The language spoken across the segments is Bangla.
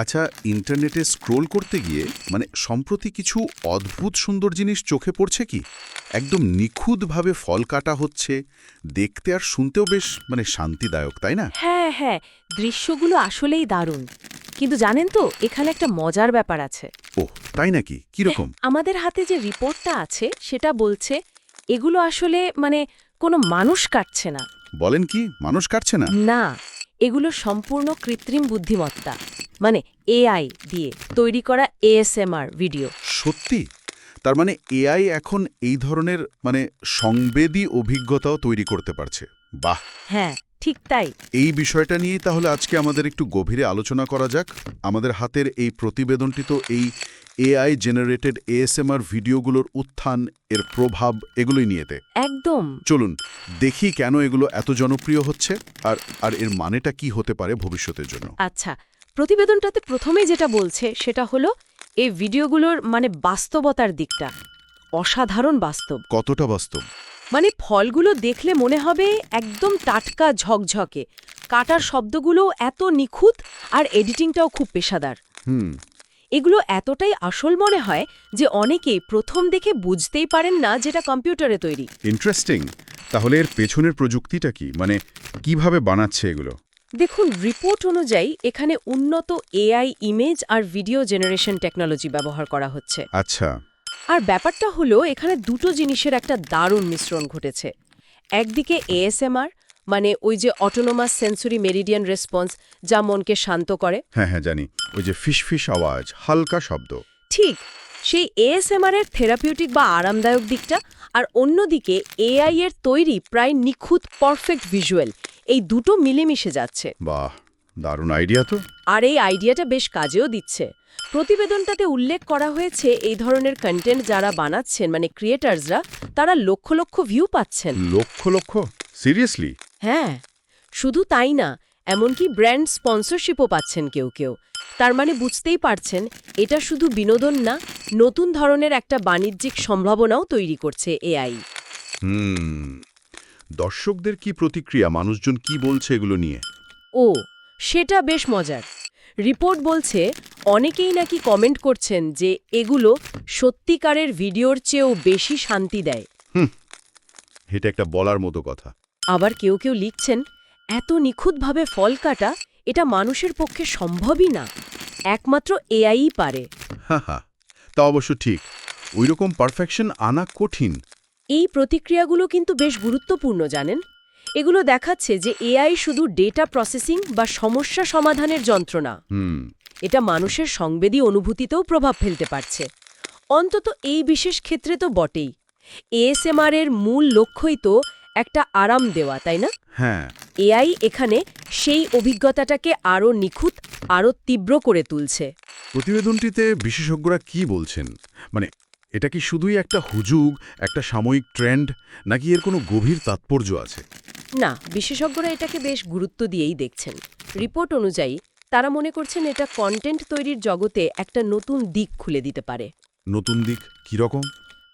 আচ্ছা ইন্টারনেটে স্ক্রোল করতে গিয়ে মানে সম্প্রতি কিছু অদ্ভুত সুন্দর জিনিস চোখে পড়ছে কি? একদম নিখুঁতভাবে ফল কাটা হচ্ছে দেখতে আর শুনতেও বেশ মানে শান্তিদায়ক তাই না? হ্যাঁ হ্যাঁ দৃশ্যগুলো আসলেই দারুণ। কিন্তু জানেন তো এখানে একটা মজার ব্যাপার আছে। ও তাই নাকি? কীরকম আমাদের হাতে যে রিপোর্টটা আছে সেটা বলছে এগুলো আসলে মানে কোনো মানুষ কাটছে না। বলেন কি মানুষ কাটছে না? না এগুলো সম্পূর্ণ কৃত্রিম বুদ্ধিমত্তা। মানে এআই দিয়ে তৈরি করা এএসএমআর ভিডিও সত্যি? তার মানে এআই এখন এই ধরনের মানে সংবেদী অভিজ্ঞতাও তৈরি করতে পারছে। বাহ! হ্যাঁ ঠিক তাই। এই বিষয়টা নিয়েই তাহলে আজকে আমাদের একটু গভীরে আলোচনা করা যাক। আমাদের হাতের এই প্রতিবেদনটি তো এই এআই জেনারেটেড এএসএমআর ভিডিওগুলোর উত্থান এর প্রভাব এগুলোই নিয়েতে একদম। চলুন দেখি কেন এগুলো এত জনপ্রিয় হচ্ছে আর আর এর মানেটা কি হতে পারে ভবিষ্যতের জন্য। আচ্ছা প্রতিবেদনটাতে প্রথমেই যেটা বলছে সেটা হলো এই ভিডিওগুলোর মানে বাস্তবতার দিকটা। অসাধারণ বাস্তব। কতটা বাস্তব? মানে ফলগুলো দেখলে মনে হবে একদম টাটকা ঝকঝকে। কাটার শব্দগুলো এত নিখুঁত আর এডিটিংটাও খুব পেশাদার। হুম। এগুলো এতটাই আসল মনে হয় যে অনেকেই প্রথম দেখে বুঝতেই পারেন না যেটা কম্পিউটারে তৈরি। ইন্টারেস্টিং। তাহলে এর পেছনের প্রযুক্তিটা কি? মানে কীভাবে বানাচ্ছে এগুলো? দেখুন রিপোর্ট অনুযায়ী এখানে উন্নত এআই ইমেজ আর ভিডিও জেনারেশন টেকনোলজি ব্যবহার করা হচ্ছে। আচ্ছা। আর ব্যাপারটা হলো এখানে দুটো জিনিসের একটা দারুণ মিশ্রণ ঘটেছে। একদিকে এএসএমআর মানে ওই যে অটোনোমাস সেন্সরি মেরিডিয়ান রেসপন্স যা মনকে শান্ত করে। হ্যাঁ হ্যাঁ জানি। ওই যে ফিস ফিস আওয়াজ হালকা শব্দ। ঠিক সেই এএসএমআর এর থেরাপিউটিক বা আরামদায়ক দিকটা আর অন্যদিকে এআই এর তৈরি প্রায় নিখুঁত পারফেক্ট ভিজুয়াল এই দুটো মিলেমিশে যাচ্ছে। বাহ দারুণ আইডিয়া তো। আর এই আইডিয়াটা বেশ কাজেও দিচ্ছে। প্রতিবেদনটাতে উল্লেখ করা হয়েছে এই ধরনের কন্টেন্ট যারা বানাচ্ছেন মানে ক্রিয়েটার্সরা তারা লক্ষ লক্ষ ভিউ পাচ্ছেন। লক্ষ লক্ষ? সিরিয়াসলি হ্যাঁ। শুধু তাই না এমনকি ব্র্যান্ড স্পন্সরশিপও পাচ্ছেন কেউ কেউ। তার মানে বুঝতেই পারছেন এটা শুধু বিনোদন না নতুন ধরনের একটা বাণিজ্যিক সম্ভাবনাও তৈরি করছে এআই হুম। দর্শকদের কি প্রতিক্রিয়া? মানুষজন কি বলছে এগুলো নিয়ে? ও সেটা বেশ মজার। রিপোর্ট বলছে অনেকেই নাকি কমেন্ট করছেন যে এগুলো সত্যিকারের ভিডিওর চেয়েও বেশি শান্তি দেয়। এটা একটা বলার মতো কথা। আবার কেউ কেউ লিখছেন এত নিখুঁতভাবে ফল কাটা এটা মানুষের পক্ষে সম্ভবই না। একমাত্র এআই পারে। হা হা তা অবশ্য ঠিক। ওইরকম পারফেকশন আনা কঠিন। এই প্রতিক্রিয়াগুলো কিন্তু বেশ গুরুত্বপূর্ণ জানেন? এগুলো দেখাচ্ছে যে এআই শুধু ডেটা প্রসেসিং বা সমস্যা সমাধানের যন্ত্রণা। এটা মানুষের সংবেদী অনুভূতিতেও প্রভাব ফেলতে পারছে। অন্তত এই বিশেষ ক্ষেত্রে তো বটেই। এএসএমআর এর মূল লক্ষ্যই তো একটা আরাম দেওয়া তাই না? হ্যাঁ। এআই এখানে সেই অভিজ্ঞতাটাকে আরও নিখুঁত আরও তীব্র করে তুলছে। প্রতিবেদনটিতে বিশেষজ্ঞরা কি বলছেন? মানে এটা কি শুধুই একটা হুজুগ একটা সাময়িক ট্রেন্ড নাকি এর কোনো গভীর তাৎপর্য আছে? না বিশেষজ্ঞরা এটাকে বেশ গুরুত্ব দিয়েই দেখছেন। রিপোর্ট অনুযায়ী তারা মনে করছেন এটা কন্টেন্ট তৈরির জগতে একটা নতুন দিক খুলে দিতে পারে। নতুন দিক কীরকম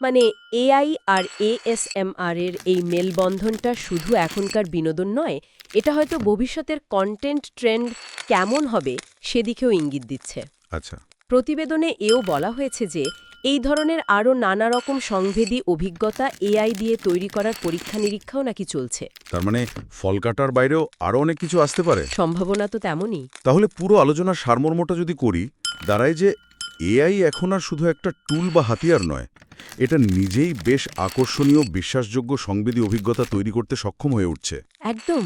মানে এআই আর এএসএমআর এর এই মেলবন্ধনটা শুধু এখনকার বিনোদন নয় এটা হয়তো ভবিষ্যতের কন্টেন্ট ট্রেন্ড কেমন হবে সেদিকেও ইঙ্গিত দিচ্ছে। আচ্ছা। প্রতিবেদনে এও বলা হয়েছে যে এই ধরনের আরও নানা রকম সংভেদী অভিজ্ঞতা এআই দিয়ে তৈরি করার পরীক্ষা নিরীক্ষাও নাকি চলছে। তার মানে ফল কাটার বাইরেও আরও অনেক কিছু আসতে পারে? সম্ভাবনা তো তেমনই। তাহলে পুরো আলোচনার সারমর্মটা যদি করি দাঁড়ায় যে এআই এখন আর শুধু একটা টুল বা হাতিয়ার নয় এটা নিজেই বেশ আকর্ষণীয় বিশ্বাসযোগ্য সংবেদী অভিজ্ঞতা তৈরি করতে সক্ষম হয়ে উঠছে। একদম।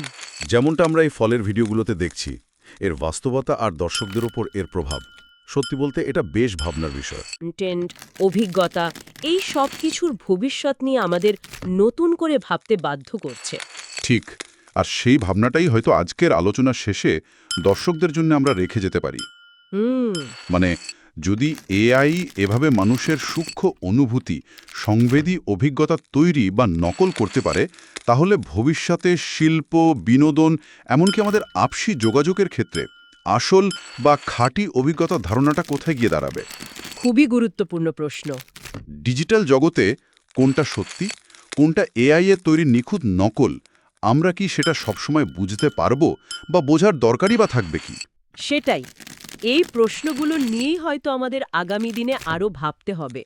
যেমনটা আমরা এই ফলের ভিডিওগুলোতে দেখছি এর বাস্তবতা আর দর্শকদের ওপর এর প্রভাব। সত্যি বলতে এটা বেশ ভাবনার বিষয়। অভিজ্ঞতা এই সব কিছুর ভবিষ্যৎ নিয়ে আমাদের নতুন করে ভাবতে বাধ্য করছে। ঠিক আর সেই ভাবনাটাই হয়তো আজকের আলোচনা শেষে দর্শকদের জন্য আমরা রেখে যেতে পারি। হুম। মানে যদি এআই এভাবে মানুষের সূক্ষ্ম অনুভূতি সংবেদী অভিজ্ঞতা তৈরি বা নকল করতে পারে তাহলে ভবিষ্যতে শিল্প বিনোদন এমনকি আমাদের আপসি যোগাযোগের ক্ষেত্রে আসল বা খাঁটি অভিজ্ঞতার ধারণাটা কোথায় গিয়ে দাঁড়াবে? খুবই গুরুত্বপূর্ণ প্রশ্ন। ডিজিটাল জগতে কোনটা সত্যি কোনটা এআই এর তৈরি নিখুঁত নকল আমরা কি সেটা সবসময় বুঝতে পারব বা বোঝার দরকারই বা থাকবে কি? সেটাই। এই প্রশ্নগুলো নিয়েই হয়তো আমাদের আগামী দিনে আরও ভাবতে হবে।